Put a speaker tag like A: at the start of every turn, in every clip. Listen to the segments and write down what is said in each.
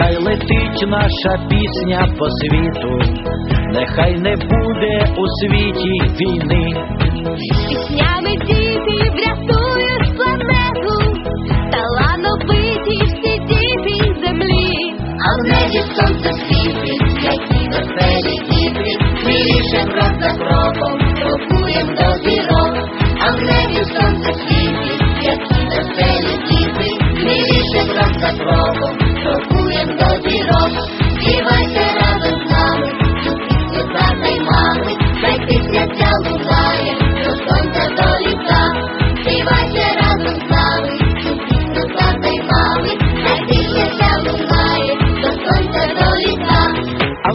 A: Хай летить наша пісня по світу, нехай не буде у світі війни.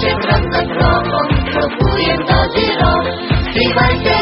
B: Shivram Tatro Om Prabhu Yantaziro Sivante